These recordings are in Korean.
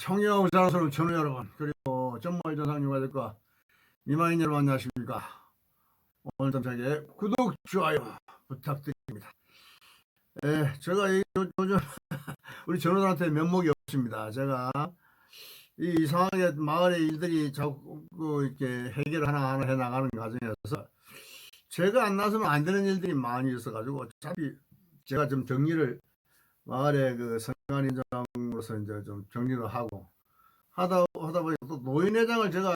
청렴 사랑스러운 전우 여러분. 그리고 정말 전상유가들과 미만인 여러분 안녕하십니까? 오늘 tam작에 구독 좋아요 부탁드립니다. 예, 제가 이- 요- 요즘 우리 전우들한테 면목이 없습니다. 제가 이 이상하게 마을의 일들이 자꾸 이렇게 해결을 하나하나 해나가는 과정에서 제가 안 나서면 안 되는 일들이 많이 있어가지고 어차피 제가 좀 정리를 마을의 그 성관 인정으로서 이제 좀 정리를 하고 하다 하다 보니 또 노인회장을 제가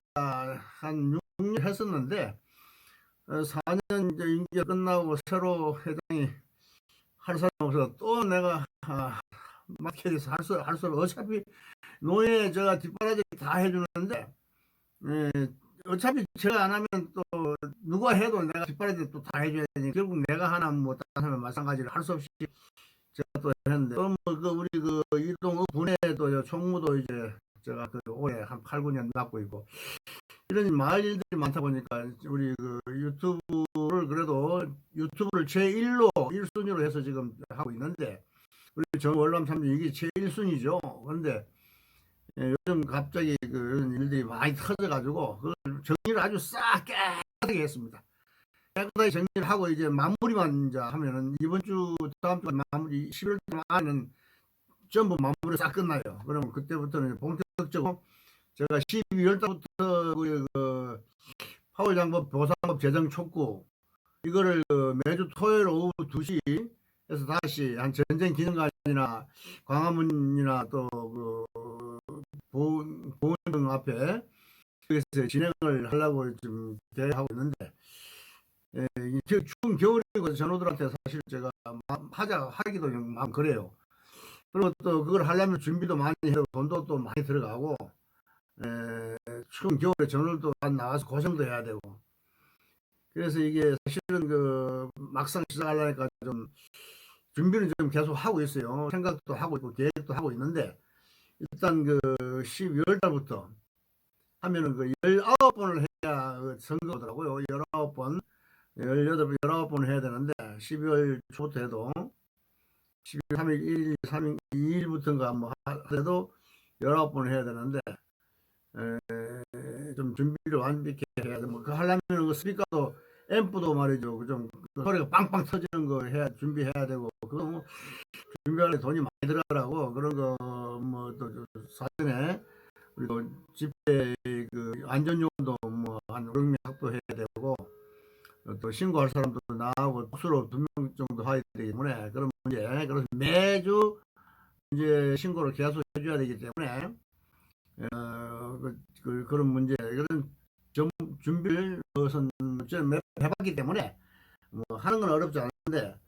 한 6년 했었는데 어, 4년 이제 임기가 끝나고 새로 회장이 할 사람 없어서 또 내가 아, 마켓에서 할 수 할 수 어차피 노예 제가 뒷바라지 다 해주는데 예, 어차피 제가 안 하면 또 누가 해도 내가 뒷바라지 또 다 해줘야 되니 결국 내가 하나 뭐 다른 사람 마찬가지로 할 수 없이 제가 또 했는데 또뭐그 우리 그 이동 군에도 저 총무도 이제 제가 그 올해 한 8, 9년 맡고 있고 이런 마을 일들이 많다 보니까 우리 그 유튜브를 그래도 유튜브를 제1로 1순위로 해서 지금 하고 있는데 우리 전 월남 참여 이게 제1순위죠. 그런데 예, 요즘 갑자기 그런 일들이 많이 터져가지고 그걸 정리를 아주 싹 깨끗하게 했습니다. 깨끗하게 정리를 하고 이제 마무리만 이제 하면은 이번 주 다음 주 마무리 11월 안에는 전부 마무리 싹 끝나요. 그러면 그때부터는 본격적으로 제가 12월 달부터 그, 그 파월 장법 보상법 재정 촉구 이거를 그 매주 토요일 오후 2시에서 다시 한 전쟁 기념관이나 광화문이나 또그 보훈 보훈 앞에 그래서 진행을 하려고 지금 계획하고 있는데 예, 추운 겨울이고 전우들한테 사실 제가 마- 하자 하기도 좀 마음 그래요. 그리고 또 그걸 하려면 준비도 많이 해고 돈도 또 많이 들어가고 에, 추운 겨울에 안 나와서 고생도 해야 되고 그래서 이게 사실은 그 막상 시작하려니까 좀 준비는 좀 계속 하고 있어요. 생각도 하고 있고 계획도 하고 있는데 일단 그 12월 달부터 하면은 그 19번을 해야 그 선거더라고요. 19번, 18번, 19번을 해야 되는데 12월 초부터 해도 12월 3일, 1일, 3일, 2일부터인가 뭐 하더라도 19번을 해야 되는데 에, 좀 준비를 완벽히 해야 돼. 뭐그 하려면 그 스피커도 앰프도 말이죠. 그좀 소리가 빵빵 터지는 거 해야 준비해야 되고 그거 뭐 준비하는 돈이 많이 들어가라고 그런 거 뭐 또 사전에 또 집회 그 안전요원도 뭐한 5명 확보해야 되고 또 신고할 사람도 나하고 복수로 두 명 정도 해야 되기 때문에 그런 문제 그래서 매주 이제 신고를 계속 해줘야 되기 때문에 어, 그, 그, 그런 문제 그런 좀 준비를 우선 몇 해봤기 때문에 뭐 하는 건 어렵지 않은데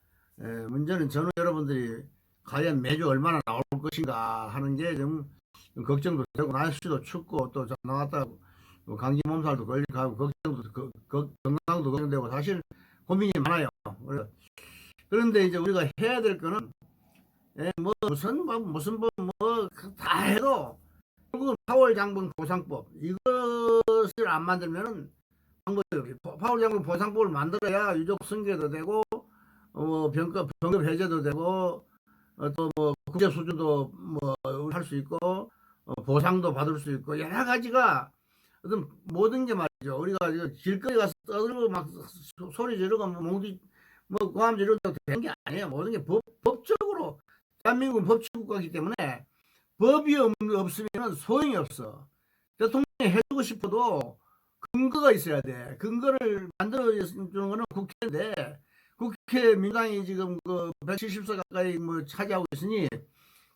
에, 문제는 전후 여러분들이 과연 매주 얼마나 나올 것인가 하는 게 좀 걱정도 되고 날씨도 춥고 또 나왔다 뭐 감기 몸살도 걸리고 하고 걱정도 그- 그- 도 걱정되고 사실 고민이 많아요. 그런데 이제 우리가 해야 될 거는 에, 뭐 무슨 뭐 무슨 뭐다 해도 결국은 파월 장군 보상법 이것을 안 만들면은 방법이. 파월 장군 보상법을 만들어야 유족 승계도 되고 어, 병급 병급 해제도 되고 어, 또뭐 국제 수주도 뭐 할 수 있고 어, 보상도 받을 수 있고 여러 가지가 모든 게 말 이죠. 우리가 길거리 가서 떠들고 막 소- 소리 지르고 뭐 몽디 뭐 고함 지르고 되는 게 아니에요. 모든 게 법, 법적으로 대한민국은 법치국가이기 때문에 법이 없, 없으면 소용이 없어. 대통령이 해주고 싶어도 근거가 있어야 돼. 근거를 만들어주는 거는 국회인데 국회 민주당이 지금 그 170석 가까이 뭐 차지하고 있으니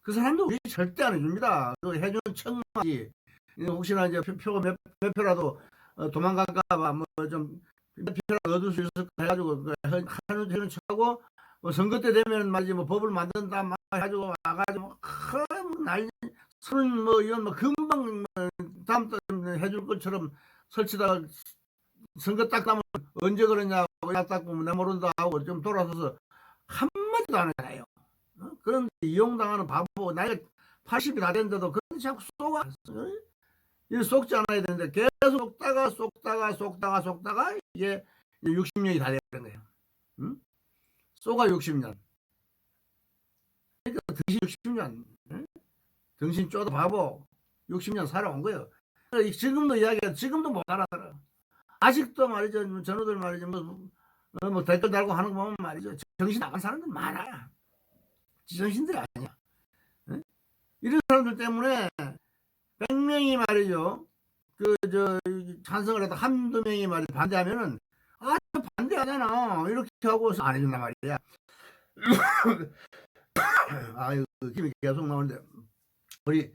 그 사람도 우리 절대 안 해줍니다. 그 해주는 척하지. 혹시나 이제 표, 표가 몇, 몇 표라도 어, 도망갈까봐 뭐좀 몇 표라도 얻을 수 있을까 해가지고 그 해- 하는 척하고 뭐 선거 때 되면 말이지 뭐 법을 만든다 막 해가지고 와가지고 큰 난리 서른 뭐 이런 뭐 금방 뭐 다음 달 해줄 것처럼 설치다가 선거 딱 따면 언제 그러냐고 딱 보면 내 모른다 하고 좀 돌아서서 한마디도 안 하잖아요. 어? 그런데 이용당하는 바보 나이가 80이 다 됐는데도 그런데 자꾸 쏘가 이 쏙지 않아야 되는데 계속 쏙다가 쏙다가 쏙다가 쏙다가 이게 60년이 다 되는 거예요. 응? 쏘가 60년. 그러니까 듯이 60년. 응? 등신 쪼도 바보. 60년 살아온 거예요. 그러니까 지금도 이야기해 지금도 못 알아들어. 아직도 말이죠. 뭐 전우들 말이죠. 뭐, 어, 뭐 댓글 달고 하는 거 보면 말이죠. 정신 나간 사람들 많아. 지정신들이 아니야. 응? 이런 사람들 때문에 100명이 말이죠. 그, 저, 찬성을 해도 한두 명이 말이 반대하면은, 아, 저 반대하잖아. 이렇게 하고서 안 해준단 말이야. 아유, 그 김이 계속 나오는데, 우리,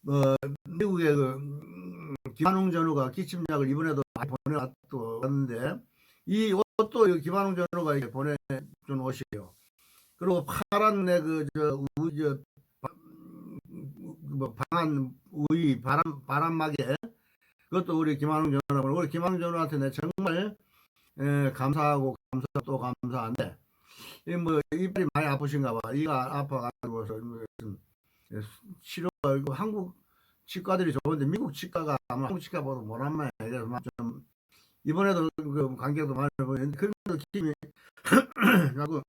뭐, 미국의 그, 음, 김한웅 전우가 기침약을 이번에도 많이 보내왔는데, 이 옷도 이 김한웅 전우가 이렇게 보내준 옷이에요. 그리고 파란 내 그, 저, 우, 저, 바- 뭐, 방한 우이, 바람, 바람막에, 그것도 우리 김한웅 전우라고, 우리 김한웅 전우한테 내 정말, 에, 감사하고, 감사 또 감사한데, 이뭐 이빨이 많이 아프신가 봐. 이가 아파가지고서 좀 치료 이거 한국 치과들이 좋은데 미국 치과가 아마 한국 치과보다 못한 말이야. 그래서 막좀 이번에도 그 관계도 많이 보는데 그래도 김이 하고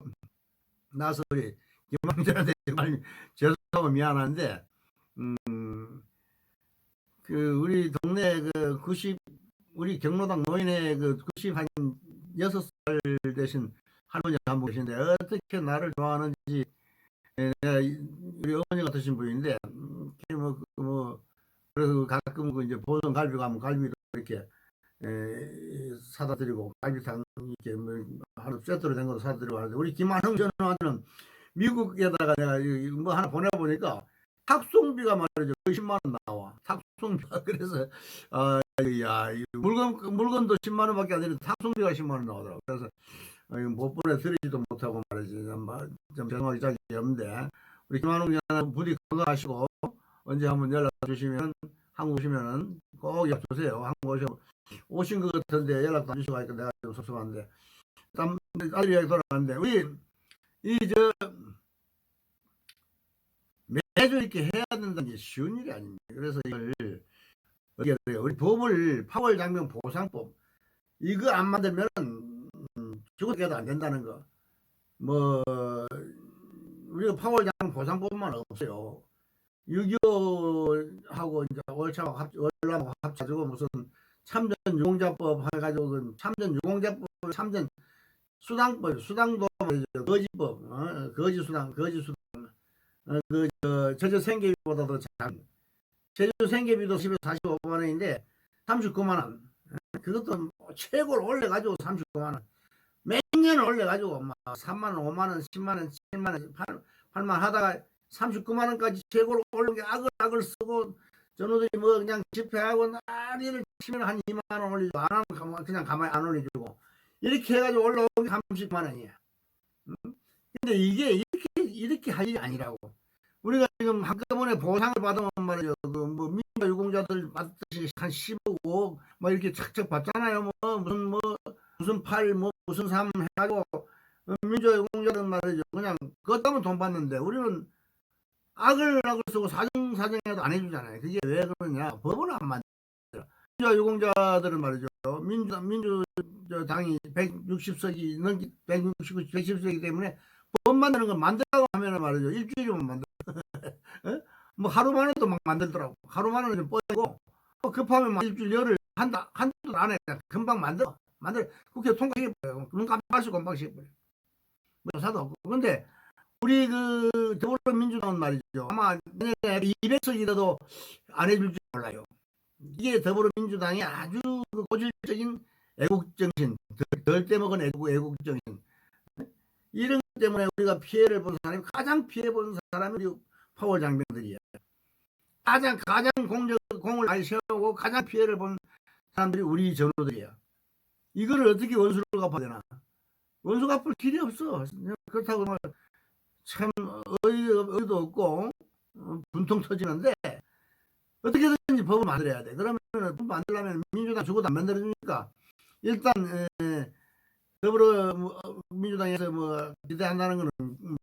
나서 우리 김왕전한테 정말 죄송하고 미안한데 음 그 우리 동네 그 90 우리 경로당 노인의 그 90 한 6살 되신 할머니 한 분 계신데 어떻게 나를 좋아하는지 이- 우리 어머니 같으신 분인데 음, 뭐, 그뭐 그래서 가끔 그 이제 보성 갈비 가면 갈비도 이렇게 에, 사다 드리고 갈비탕 이렇게 뭐 하루 세트로 된 것도 사다 드리고 하는데 우리 김한흥 전화는 미국에다가 내가 이- 뭐 하나 보내보니까 탁송비가 말이죠 거의 10만 원 나와 탁송비가 그래서 아 야 물건 물건도 10만 원밖에 안 되는데 탁송비가 10만 원 나오더라고 그래서 어, 이거 못 보내드리지도 못하고 말이지. 좀, 죄송하기 짝이 없는데, 우리 김한웅 기자는 부디 건강하시고, 언제 한번 연락 주시면, 한국 오시면은 꼭 연락 주세요. 한국 오셔, 오신 것 같은데 연락도 안 주시고 하니까 내가 좀 섭섭한데. 땀, 아들 이야기 돌아가는데, 우리, 이, 저, 매주 이렇게 해야 된다는 게 쉬운 일이 아닙니다. 그래서 이걸, 어떻게 돼요? 우리 법을, 파월 장면 보상법, 이거 안 만들면, 음, 죽어도 안 된다는 거. 뭐 우리가 파월장 보상법만 없어요. 6.25하고 이제 월차하고 합, 월남하고 합쳐가지고 무슨 참전 유공자법 해가지고 그 참전 유공자법 참전 수당법 수당도 말이죠. 거지법 어? 거지 수당 거지 수당 어, 그저 저저 생계비보다도 작 제주 생계비도 10에서 45만 원인데 39만 원 어? 그것도 최고로 올려가지고 39만 원 매년 올려가지고 막 3만 원, 5만 원, 10만 원, 7만 원, 8, 8만 하다가 39만 원까지 최고로 올린 게 악을 악을 쓰고 전우들이 뭐 그냥 집회하고 난리를 치면 한 2만 원 올리고 안 하면 그냥 가만히 안 올려주고 이렇게 해가지고 올라온 게 30만 원이야. 응? 근데 이게 이렇게 이렇게 할 일이 아니라고. 우리가 지금 한꺼번에 보상을 받으면 말이죠. 그뭐 민주화 유공자들 받듯이 한 10억, 5억 뭐 이렇게 착착 받잖아요. 뭐 무슨 뭐 무슨 팔, 뭐 무슨 삼 해가지고 어, 민주화 유공자들 말이죠. 그냥 그것 때문에 돈 받는데 우리는 악을 악을 쓰고 사정 사정해도 안 해주잖아요. 그게 왜 그러냐? 법은 안 만들어. 민주화 유공자들은 말이죠. 민주 민주 당이 160석이 넘기 160, 110석이기 때문에 법 만드는 거 만들라고 하면은 말이죠. 일주일이면 만들. 어? 뭐 하루 만에도 막 만들더라고. 하루 만에 좀 뻗고 뭐 급하면 막 일주일 열흘 한다 한 달 안에 그냥 금방 만들어. 만들 국회 통과시켜버려요. 눈 깜빡이고 깜빡시켜버려요. 뭐 사도 없고. 근데 우리 그 더불어민주당은 말이죠. 아마 내년에 200석이라도 안 해줄 줄 몰라요. 이게 더불어민주당이 아주 그 고질적인 애국정신, 덜, 덜 떼먹은 애국, 애국정신. 이런 것 때문에 우리가 피해를 본 사람이 가장 피해 본 사람이 우리 파월 장병들이에요. 가장 가장 공적 공을 많이 세우고 가장 피해를 본 사람들이 우리 전우들이에요. 이거를 어떻게 원수를 갚아야 되나? 원수 갚을 길이 없어. 그렇다고 뭐참 어이도 없고 어, 분통 터지는데 어떻게든지 법을 만들어야 돼. 그러면 법 만들려면 민주당 죽어도 안 만들어주니까 일단 에, 더불어 뭐, 어, 민주당에서 뭐 기대한다는 거는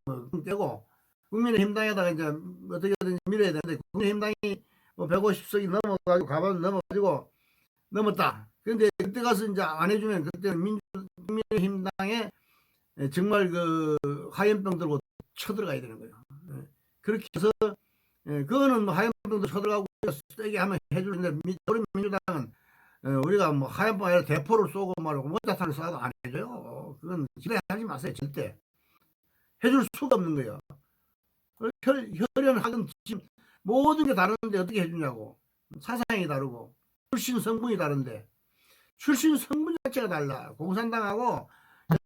뭐 떼고 국민의힘당에다가 이제 어떻게든지 밀어야 되는데 국민의힘당이 뭐 150석이 넘어가지고 가반 넘어가지고 넘었다. 근데 그때 가서 이제 안 해주면 그때는 민주 국민의힘당에 정말 그 화염병 들고 쳐들어가야 되는 거예요. 예. 그렇게 해서 예, 그거는 뭐 화염병 병도 쳐들어가고 세게 하면 해주는데 민주당은 어, 우리가 뭐 하얀 아니라 대포를 쏘고 말고 원자탄을 쏴도 안 해줘요. 그건 기대하지 마세요 절대. 해줄 수가 없는 거예요. 어, 혈, 혈연 학은 지금 모든 게 다른데 어떻게 해주냐고. 사상이 다르고 출신 성분이 다른데 출신 성분 자체가 달라. 공산당하고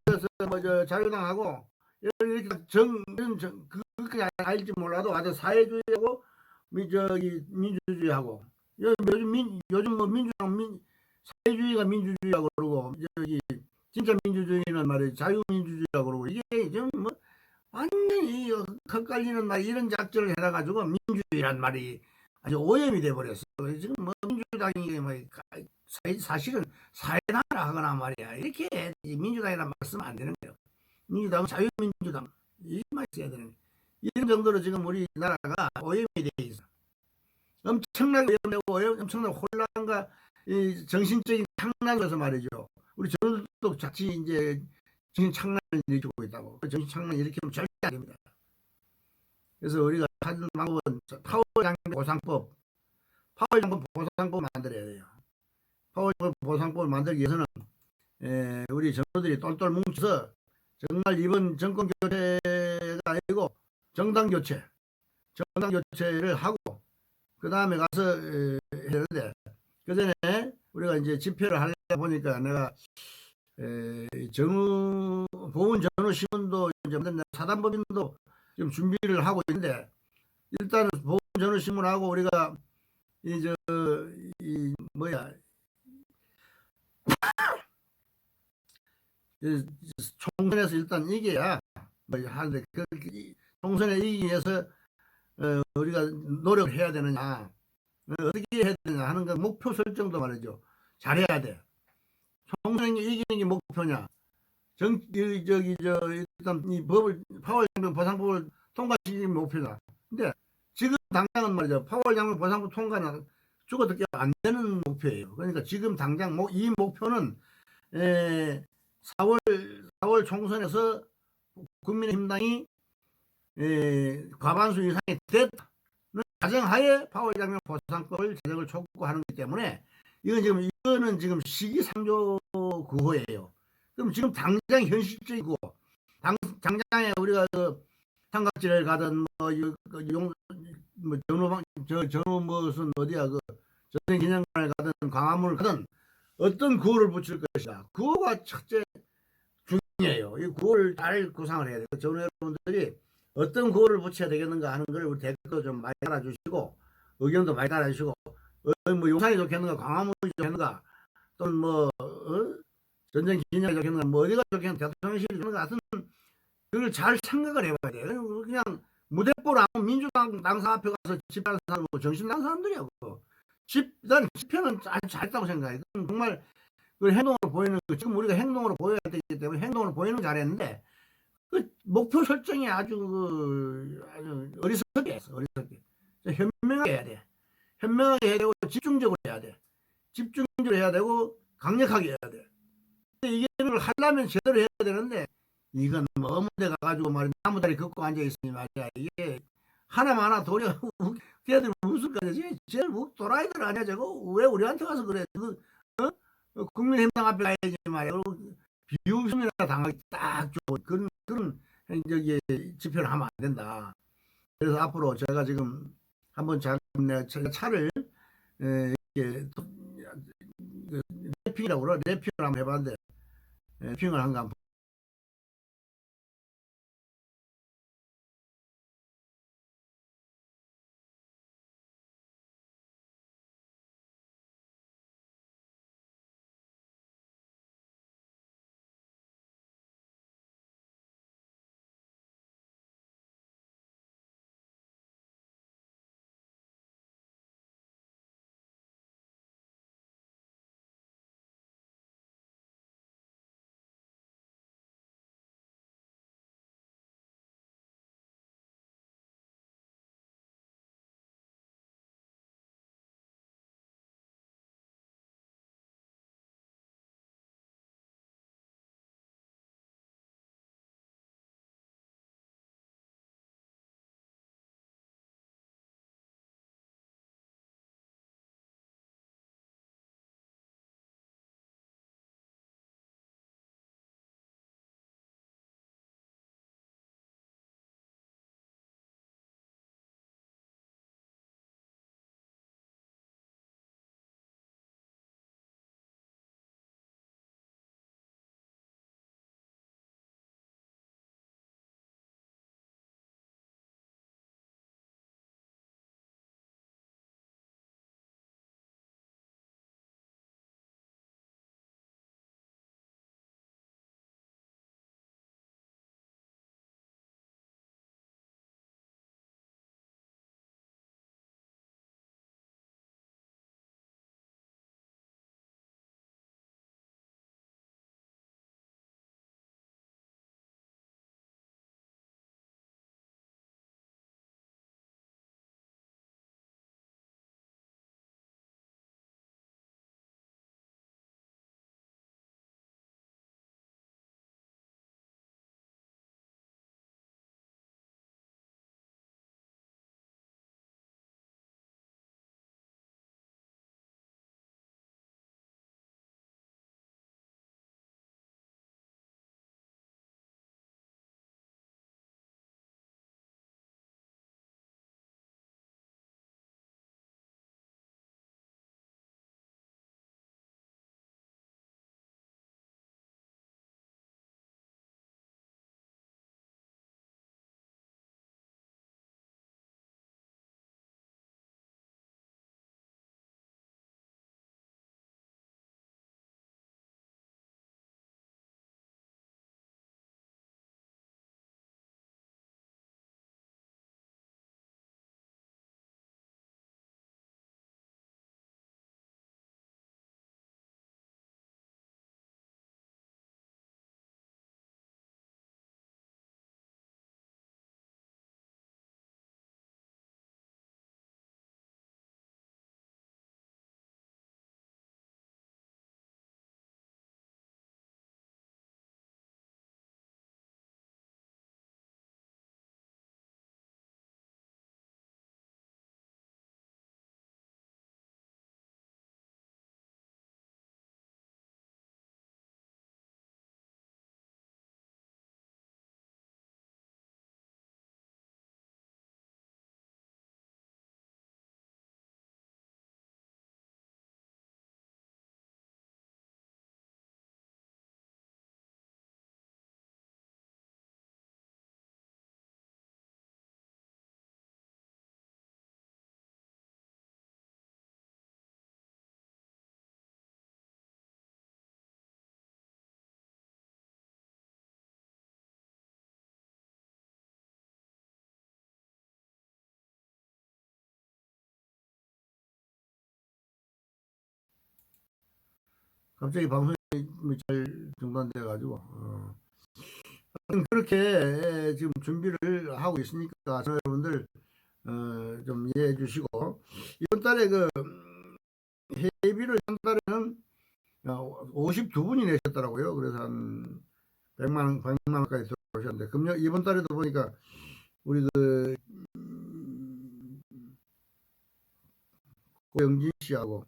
그래서 뭐저 자유당하고 이렇게 정, 정 그렇게 알지 몰라도 아주 사회주의하고 미 저기 민주주의하고 요- 요즘 민 요즘 뭐 민주당 민 사회주의가 민주주의라고 그러고 저기 진짜 민주주의는 말이에요 자유민주주의라고 그러고 이게 지금 뭐 완전히 헛갈리는 말 이런 작전을 해놔 가지고 민주주의란 말이 아주 오염이 돼 버렸어. 지금 뭐 민주당이 뭐 사- 사실은 사회나라 하거나 말이야 이렇게 민주당이란 말 쓰면 안 되는 거예요. 민주당은 자유민주당 이 말이 써야 되는. 이런 정도로 지금 우리나라가 오염이 돼 있어. 엄청나게 오염되고 오염- 엄청나게 혼란과 이 정신적인 창난에서 말이죠. 우리 저들도 자칫 이제 정신 창난을 일으키고 있다고. 그 정신 창난 일으키면 절대 안 됩니다. 그래서 우리가 하는 방법은 파월 장비 보상법, 파월 장비 보상법 만들어야 돼요. 파월 장비 보상법을 만들기 위해서는 에, 우리 정부들이 똘똘 뭉쳐서 정말 이번 정권 교체가 아니고 정당 교체, 정당 교체를 하고 그 다음에 가서 에, 해야 되는데 그 전에 우리가 이제 집회를 하려다 보니까 내가 에, 전후 보훈 전후 신문도 이제 사단법인도 지금 준비를 하고 있는데 일단 보훈 전후 신문하고 우리가 이저이 뭐야 이 총선에서 일단 이겨야 뭐 하는데 그 이- 총선에 이기기 위해서 어, 우리가 노력을 해야 되느냐 어, 어떻게 해야 되느냐 하는 그 목표 설정도 말이죠. 잘해야 돼. 총선에 이기는 게 목표냐. 정 이- 저기 저 일단 이 법을 파월장병 보상법을 통과시키는 게 목표다. 근데 지금 당장은 말이죠. 파월장병 보상법 통과는 죽어도 안 되는 목표예요. 그러니까 지금 당장 목- 이 목표는 에, 4월 4월 총선에서 국민의힘당이 에, 과반수 이상이 됐다는 가정하에 파월장면 보상법을 제정을 촉구하는 거기 때문에 이건 지금 이거는 지금 시기상조 구호예요. 그럼 지금 당장 현실적이고 당, 당장에 우리가 그 삼각지를 가든 뭐용 뭐 전후 저 전후 무슨 어디야 그 전쟁 기념관을 가든 광화문을 가든 어떤 구호를 붙일 것이다. 구호가 첫째 중요해요. 이 구호를 잘 구상을 해야 돼요. 전후 여러분들이 어떤 구호를 붙여야 되겠는가 하는 걸 우리 댓글도 좀 많이 달아주시고 의견도 많이 달아주시고 어, 뭐 용산이 좋겠는가 광화문이 좋겠는가 또는 뭐 어? 전쟁 기념이 좋겠는가 뭐 어디가 좋겠는가 대통령실이 좋겠는가 하여튼 그걸 잘 생각을 해봐야 돼요. 그냥 무대뽀로 아무 민주당 당사 앞에 가서 집회하는 사람 뭐 정신 나간 사람들이야. 그거. 집, 난 집회는 아주 잘했다고 생각해. 정말 그 행동으로 보이는 거 지금 우리가 행동으로 보여야 되기 때문에 행동으로 보이는 거 잘했는데 그 목표 설정이 아주 그 아주 어리석게 했어 어리석게. 현명하게 해야 돼. 현명하게 해야 되고 집중적으로 해야 돼. 집중적으로 해야 되고 강력하게 해야 돼. 근데 이게 걸 하려면 제대로 해야 되는데 이건 뭐 어무데 가가지고 말이야. 나무다리 걷고 앉아있으니 말이야. 이게 하나만 하나 도려 걔들 무슨 거지? 제일 뭐 또라이들 아니야 저거? 왜 우리한테 가서 그래? 그, 어? 국민의힘당 앞에 가야지 말이야 비웃음이나 당하기 딱 좋은 그런 그런 저기 집회를 하면 안 된다. 그래서 앞으로 제가 지금 한번 차- 차를 에, 이렇게 그 래핑이라고 그러 래핑을 한번 해봤는데 래핑을 한번 갑자기 방송이 잘 중단돼 가지고 어. 그렇게 지금 준비를 하고 있으니까 여러분들 어, 좀 이해해 주시고 이번 달에 그 회비를 한 달에는 52분이 내셨더라고요. 그래서 한 100만 원, 100만 원까지 들어오셨는데 금년 이번 달에도 보니까 우리 그 음, 고영진 씨하고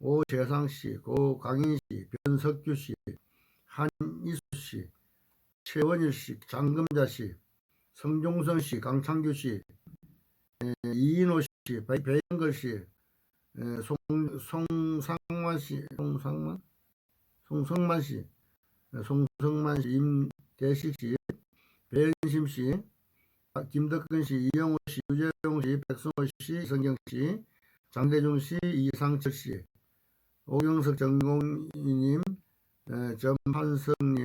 오재상 씨, 고강인 씨, 변석규 씨, 한이수 씨, 최원일 씨, 장금자 씨, 성종선 씨, 강창규 씨, 에, 이인호 씨, 배- 배영걸 씨, 에, 송, 송상만 씨, 송상만? 송성만 씨, 에, 송성만 씨, 임대식 씨, 배현심 씨, 아, 김덕근 씨, 이영호 씨, 유재용 씨, 백승호 씨, 이성경 씨, 장대중 씨, 이상철 씨, 오경석 전공님, 에, 전판성님,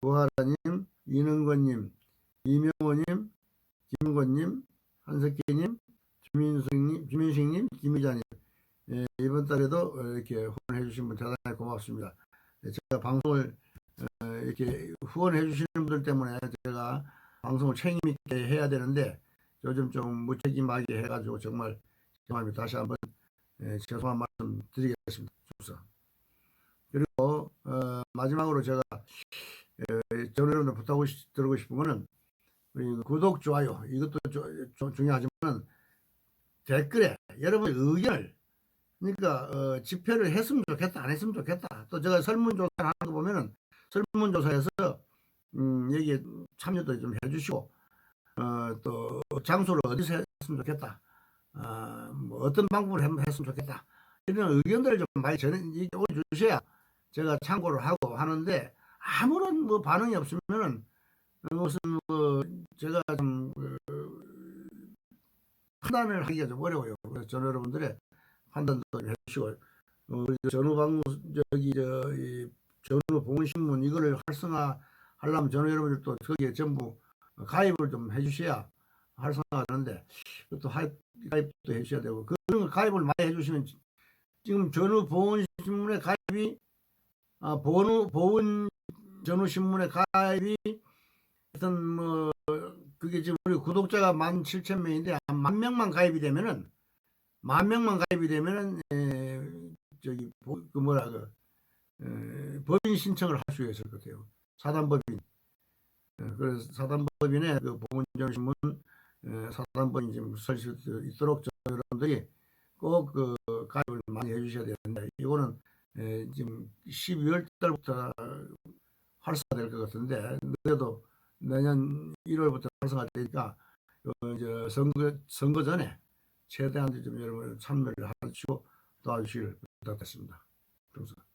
부하라님, 이능건님, 이명호님, 김건님, 한석기님, 주민승님, 주민식님, 김희자님, 예, 이번 달에도 어, 이렇게 후원해 주신 분 대단히 고맙습니다. 예, 제가 방송을 어, 이렇게 후원해 주시는 분들 때문에 제가 방송을 책임 있게 해야 되는데 요즘 좀 무책임하게 해가지고 정말 정말 다시 한번 예, 죄송한 말씀 드리겠습니다. 주서. 그리고 어, 마지막으로 제가 예, 저는 여러분들 부탁하고 싶, 드리고 싶은 거는 그 구독 좋아요 이것도 조- 조- 중요하지만 댓글에 여러분의 의견을 그러니까 어, 집회를 했으면 좋겠다 안 했으면 좋겠다 또 제가 설문조사 하는 거 보면은 설문조사에서 음, 여기에 참여도 좀 해주시고 어, 또 장소를 어디서 했으면 좋겠다 어, 뭐 어떤 했- 했으면 좋겠다 이런 의견들을 좀 많이 전해 올려주셔야 제가 참고를 하고 하는데 아무런 뭐 반응이 없으면은 무슨 뭐 제가 좀 그, 판단을 하기가 좀 어려워요. 그래서 저는 여러분들의 판단도 좀 해주시고 어, 우리 전후방 저기 저이 전후 보건신문 이거를 활성화 하려면 저는 여러분들 또 거기에 전부 가입을 좀 해주셔야 또 하- 가입도 해주셔야 되고 그런 거 가입을 많이 해주시면 지금 전후 보건신문의 가입이 아, 보는 보은 전후 신문의 가입이 하여튼 뭐 그게 지금 우리 구독자가 만 칠천 명인데 한 만 명만 가입이 되면은 만 명만 가입이 되면은 에, 저기 보- 그 뭐라 그 에, 법인 신청을 할 수 있을 것 같아요. 사단법인. 에, 그래서 사단법인에 그 보문전신문 에, 사단법인 설치 있도록 저 여러분들이 꼭 그 가입을 많이 해주셔야 되는데 이거는 에, 지금 12월 달부터 활성화될 것 같은데 그래도 내년 1월부터 활성화되니까 어, 이제 선거 선거 전에 최대한 좀 여러분 참여를 하시고 도와주시길 부탁드립니다. 감사합니다.